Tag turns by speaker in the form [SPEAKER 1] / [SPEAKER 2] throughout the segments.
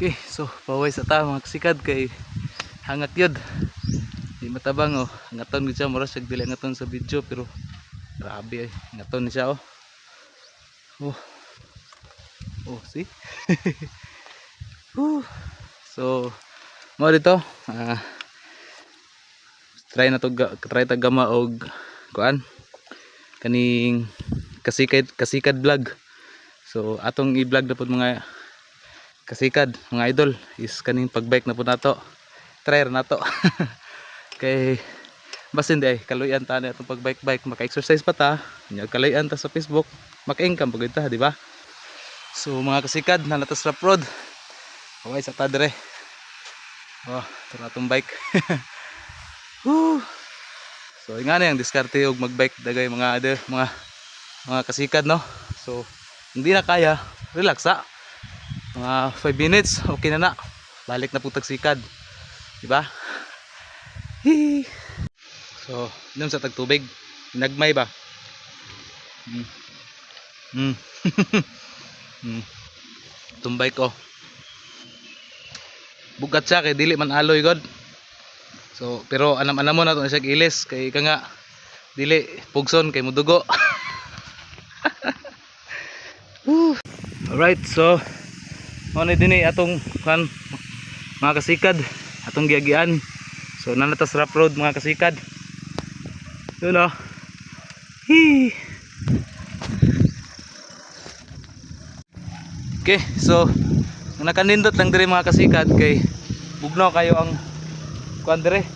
[SPEAKER 1] Okay, so paway sa ta mga kasikad kay hangat yun. Di matabang oh. Hangaton gud siya mura siya dili hangaton sa video pero grabe ay hangaton ni siya oh. Oh. Oh, see? So mo dito ah try na to try ta gama og kuan kaning kasikad kasikad vlog. So atong i-vlog na mga kasikad mga idol is kaning pagbike na po nato try ra nato. Kay basta hindi ay kaluyan ta na pagbike bike maka-exercise pa ta. Nya kaluyan ta sa Facebook maka-income pagod di ba? So mga kasikad na natas rap road. Okay sa ta dire oh ito na itong bike. Whew. so nga na yung diskarte og magbike dagay mga other mga mga kasikad no? So hindi na kaya. Relax ha mga 5 minutes okay na na balik na po tagsikad di ba Hee. so inom sa tagtubig nagmay ba mm. Mm. mm. tumbay ko bugat siya kay dili man aloy god so pero anam anam mo na to siya ilis kay ka nga dili pugson kay mudugo. Alright, so mo na din atong kan mga kasikad atong giagian. So nanatas rap road mga kasikad. Yun o Hee. okay so nakanindot lang dire mga kasikad kay bugno kayo ang kuan dire?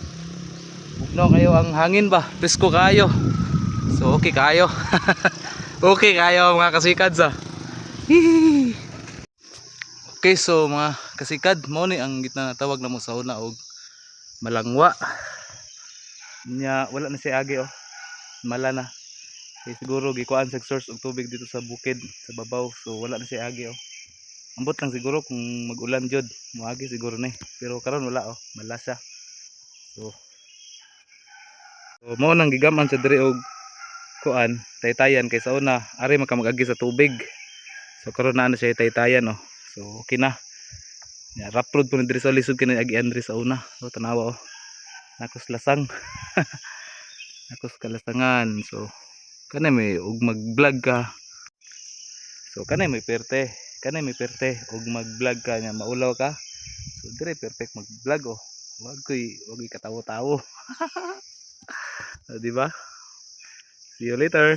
[SPEAKER 1] Bugno kayo ang hangin ba? Presko kayo. So okay kayo. Okay kayo mga kasikad sa Hee. Okay, so mga kasikad, mo ni ang gitna na tawag na mo sa una og malangwa. Nya wala na siya agi oh. Mala na. Kay siguro gikuan sa source og tubig dito sa bukid, sa babaw. So wala na siya agi oh. Ambot lang siguro kung mag-ulan jud, moagi siguro na eh. Pero karon wala oh, mala siya. So So mo nang gigaman sa diri og kuan, taytayan kay sa una ari man ka mag-agi sa tubig. So karon na ano siya taytayan oh. So okay na. Ya, rough road po diri sa lisod kini agi Andre sa una. So tanawa oh. Nakos lasang. Nakos kalasangan. So kanay may ug mag-vlog ka. So kanay may perte. Kanay may perte ug mag-vlog ka nya maulaw ka. So dire perfect mag-vlog oh. Wag koy wag koy katawo-tawo. so, di ba? See you later.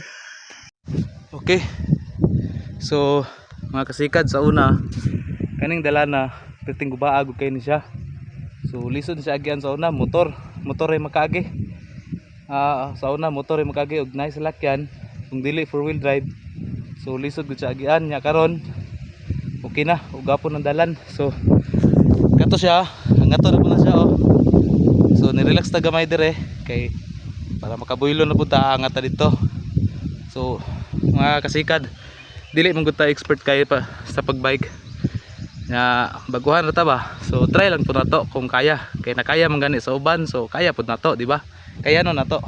[SPEAKER 1] Okay. So mga kasikad sa una kaning dala na perting gubaag kay ni siya. So lisod siya agyan sa una motor. Motor ay makagi. Ah sa una motor ay makagi og nice lakyan. Kung dili four wheel drive. So lisod gud siya agyan nya karon. Okay na ug gapon ang dalan. So kato siya hangato na po na siya oh. So nirelax ta gamay dire kay para makabuylo na po ta angat ta dito. So mga kasikad dili man ta expert kayo pa sa pagbike. Nga baguhan ra ta ba? So try lang po nato kung kaya. Kay nakaya man gani sa uban so kaya pud nato di ba? Kaya no nato.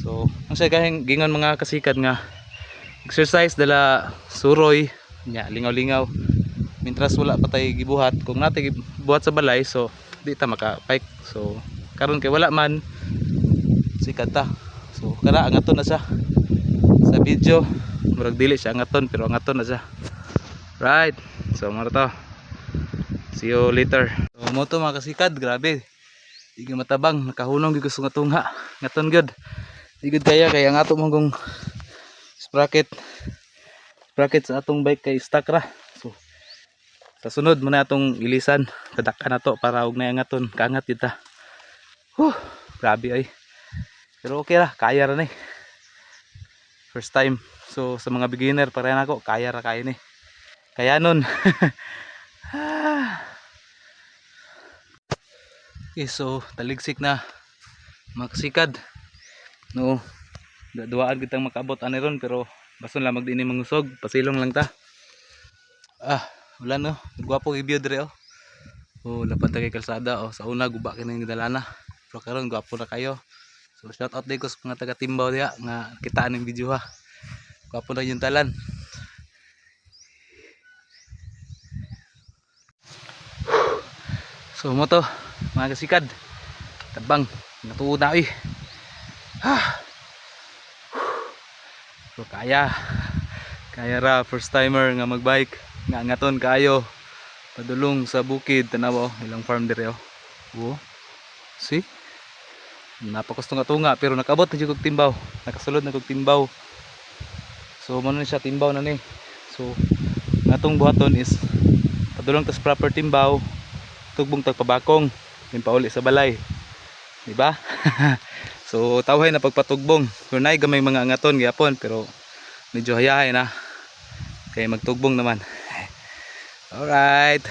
[SPEAKER 1] So ang siya kahing gingon mga kasikad nga exercise dala suroy. Nya lingaw-lingaw. Mintras wala pa tay gibuhat. Kung natin gibuhat sa balay so di ta maka bike so karon kay wala man sikat ta. So kana angaton na siya sa video murag dili siya angaton pero angaton na siya. Right. So mara to. See you later. So mo to mga kasikad grabe. Di gyud matabang nakahunong gyud gusto nga tungha ngaton gyud di gyud kaya kaya nga ato mong sprocket. Sprocket sa atong bike kay stuck ra. So sa sunod muna atong ilisan. Tadaka na to para og naangaton kaangat yun ta Whew, grabe ay. Pero okay ra kaya ra ni first time. So sa mga beginner para na ako. Kaya ra kaya ni. Kaya nun. Okay so taligsik na. Mga kasikad no. Duwaan kitang makabot ani ron pero bason lang magdini mangusog. Pasilong lang ta. Ah wala no. Gwapo i-view dire oh. Oh lapad ta kay kalsada oh. Sa una guba kini ni dalana. Pero karon gwapo na kayo so shout out din ko sa mga taga Timbaw diha nga kitaan ng video ha gwapo na yung talan So mo to, mga kasikad. Tabang, natuod na eh. Ah. So kaya. Kaya ra first timer nga magbike. Nga ngaton kayo. Padulong sa bukid tanaw oh, ilang farm dire. Oh. See? Napakasto nga tunga pero nakabot na jud timbaw. Nakasulod na kog timbaw. So mo na siya timbaw na ni. So natong buhaton is padulong tas proper timbaw tugbong tagpabakong yung pauli sa balay di ba so tawhay na pagpatugbong kung nay gamay mga angaton gyapon pero medyo hayahay na kaya magtugbong naman alright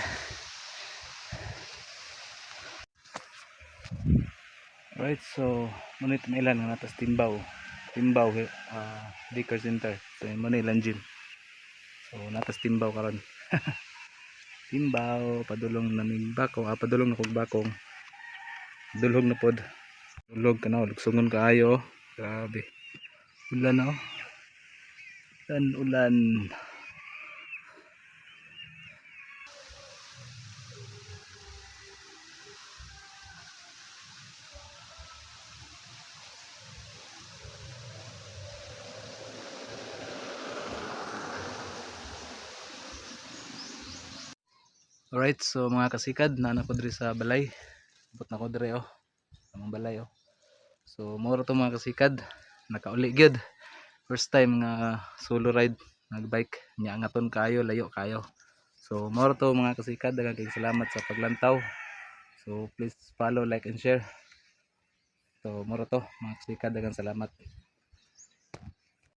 [SPEAKER 1] alright so munit na ilan nga natas timbaw. Timbaw uh, Dicker Center. So yun muna ilan gym. So natas timbaw karon timbaw padulong naming bakong. Ah padulong na kog bakong. Dulhog na pod. Dulhog ka na lugsungon kaayo grabe. Ulan na oh. Ulan ulan Alright, so mga kasikad, na ko diri sa balay. Abot na ko diri oh. Mga balay oh. So moro to mga kasikad, nakauli gyud. First time nga solo ride, nagbike, nya ngaton kayo, layo kayo. So moro to mga kasikad, daghang kayong salamat sa paglantaw. So please follow, like and share. So moro to mga kasikad, daghang salamat.